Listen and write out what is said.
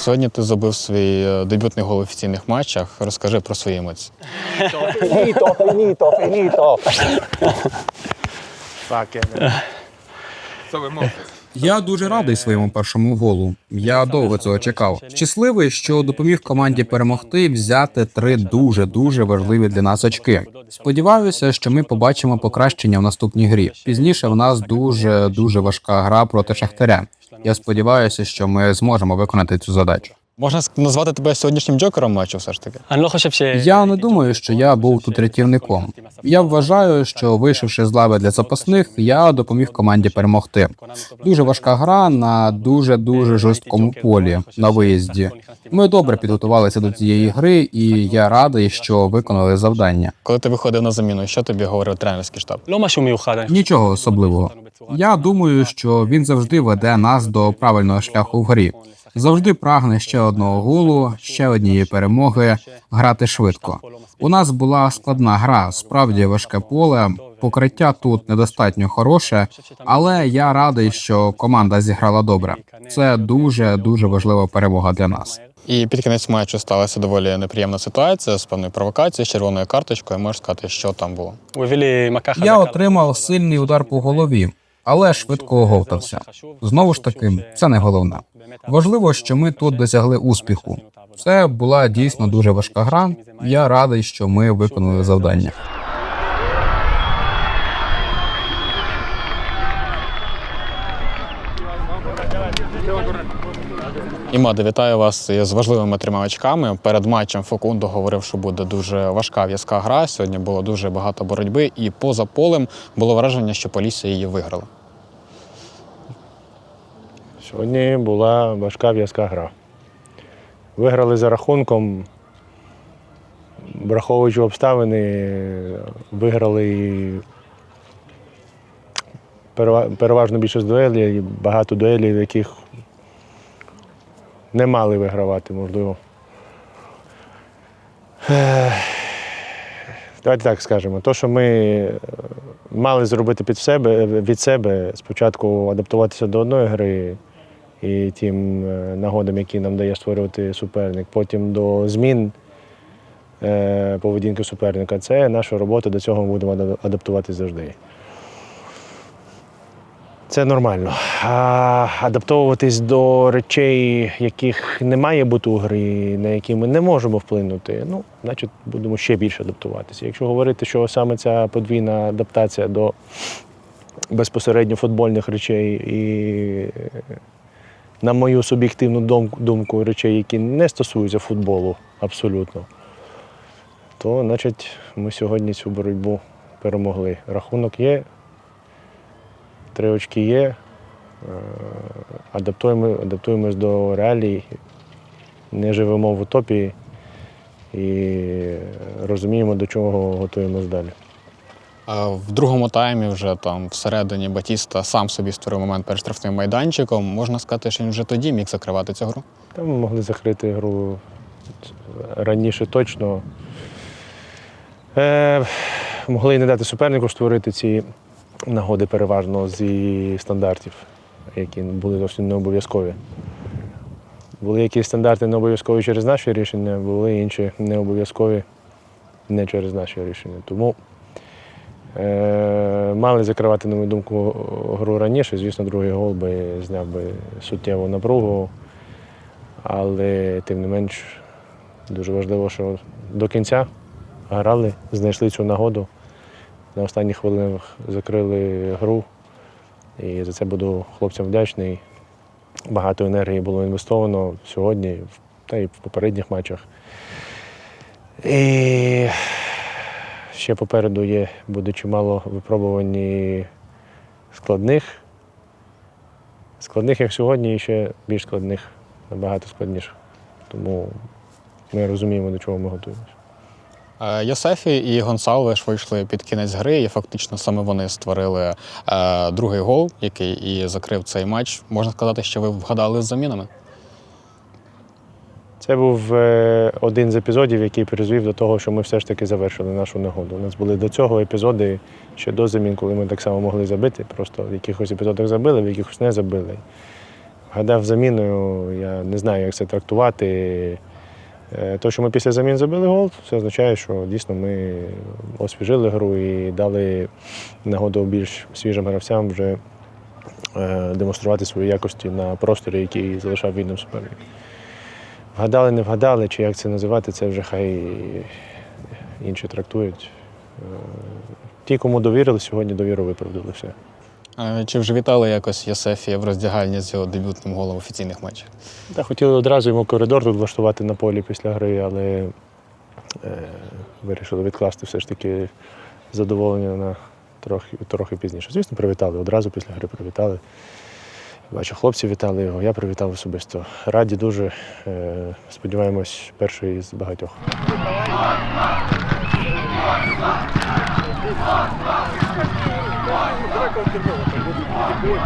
Сьогодні ти забив свій е, дебютний гол в офіційних матчах. Розкажи про свої емоції. Фініто, фініто, фініто. Так, Я дуже радий своєму першому голу. Я довго цього чекав. Щасливий, що допоміг команді перемогти взяти три дуже дуже важливі для нас очки. Сподіваюся, що ми побачимо покращення в наступній грі. Пізніше в нас дуже дуже важка гра проти Шахтаря. Я сподіваюся, що ми зможемо виконати цю задачу. Можна назвати тебе сьогоднішнім джокером матчу, все ж таки. Я не думаю, що я був тут рятівником. Я вважаю, що вийшовши з лави для запасних, я допоміг команді перемогти. Дуже важка гра на дуже дуже жорсткому полі на виїзді. Ми добре підготувалися до цієї гри, і я радий, що виконали завдання. Коли ти виходив на заміну, що тобі говорив тренерський штаб? нічого особливого. Я думаю, що він завжди веде нас до правильного шляху в грі завжди прагне ще одного голу, ще однієї перемоги, грати швидко. У нас була складна гра, справді важке поле. Покриття тут недостатньо хороше, але я радий, що команда зіграла добре. Це дуже дуже важлива перемога для нас. І під кінець матчу сталася доволі неприємна ситуація з певною провокацією, з червоною карточкою. Можеш сказати, що там було. Я отримав сильний удар по голові але швидко оговтався. Знову ж таки, це не головне. Важливо, що ми тут досягли успіху. Це була дійсно дуже важка гра. Я радий, що ми виконали завдання. Імада, вітаю вас з важливими трьома очками. Перед матчем Фокундо говорив, що буде дуже важка в'язка гра. Сьогодні було дуже багато боротьби, і поза полем було враження, що Полісся її виграла. Сьогодні була важка в'язка гра. Виграли за рахунком, враховуючи обставини, виграли переважно більшість дуелей, і багато дуелей, в яких не мали вигравати, можливо. Давайте так скажемо. То, що ми е, мали зробити під себе, від себе, спочатку адаптуватися до одної гри і тим е, нагодам, які нам дає створювати суперник, потім до змін е, поведінки суперника. Це наша робота, до цього ми будемо адаптуватися завжди. Це нормально. Адаптовуватись до речей, яких не має бути у грі, на які ми не можемо вплинути, ну, значить, будемо ще більше адаптуватися. Якщо говорити, що саме ця подвійна адаптація до безпосередньо футбольних речей і, на мою суб'єктивну думку, речей, які не стосуються футболу абсолютно, то значить ми сьогодні цю боротьбу перемогли. Рахунок є, три очки є. Е, Адаптуємо, адаптуємось до реалій, не живемо в утопії і розуміємо, до чого готуємось далі. А В другому таймі вже там всередині Батіста сам собі створив момент перед штрафним майданчиком. Можна сказати, що він вже тоді міг закривати цю гру. Там ми могли закрити гру раніше точно. Е, могли і не дати супернику створити ці нагоди переважно зі стандартів, які були зовсім не обов'язкові. Були якісь стандарти не обов'язкові через наші рішення, були інші не обов'язкові не через наші рішення. Тому е, мали закривати, на мою думку, гру раніше. Звісно, другий гол би зняв би суттєву напругу. Але тим не менш дуже важливо, що до кінця грали, знайшли цю нагоду. На останніх хвилинах закрили гру. І за це буду хлопцям вдячний. Багато енергії було інвестовано сьогодні та й в попередніх матчах. І ще попереду є, буде чимало випробувань складних. Складних, як сьогодні, і ще більш складних, набагато складніших. Тому ми розуміємо, до чого ми готуємося. Е, Йосефі і Гонсалвеш вийшли під кінець гри, і фактично саме вони створили е, другий гол, який і закрив цей матч. Можна сказати, що ви вгадали з замінами. Це був е, один з епізодів, який призвів до того, що ми все ж таки завершили нашу негоду. У нас були до цього епізоди ще до замін, коли ми так само могли забити. Просто в якихось епізодах забили, в якихось не забили. Гадав заміною, я не знаю, як це трактувати. Е, То, що ми після замін забили гол, це означає, що дійсно ми освіжили гру і дали нагоду більш свіжим гравцям вже е, демонструвати свої якості на просторі, який залишав вільним суперник. Вгадали, не вгадали, чи як це називати, це вже хай інші трактують. Е, Ті, кому довірили, сьогодні довіру виправдали все. Чи вже вітали якось Єсефія в роздягальні з його дебютним голом офіційних матчах? Та хотіли одразу йому коридор тут влаштувати на полі після гри, але е, вирішили відкласти все ж таки задоволення на трохи, трохи пізніше. Звісно, привітали. Одразу після гри привітали. Бачу, хлопці вітали його, я привітав особисто. Раді дуже. Е, сподіваємось, перший із багатьох. 跟着我走过去你就不会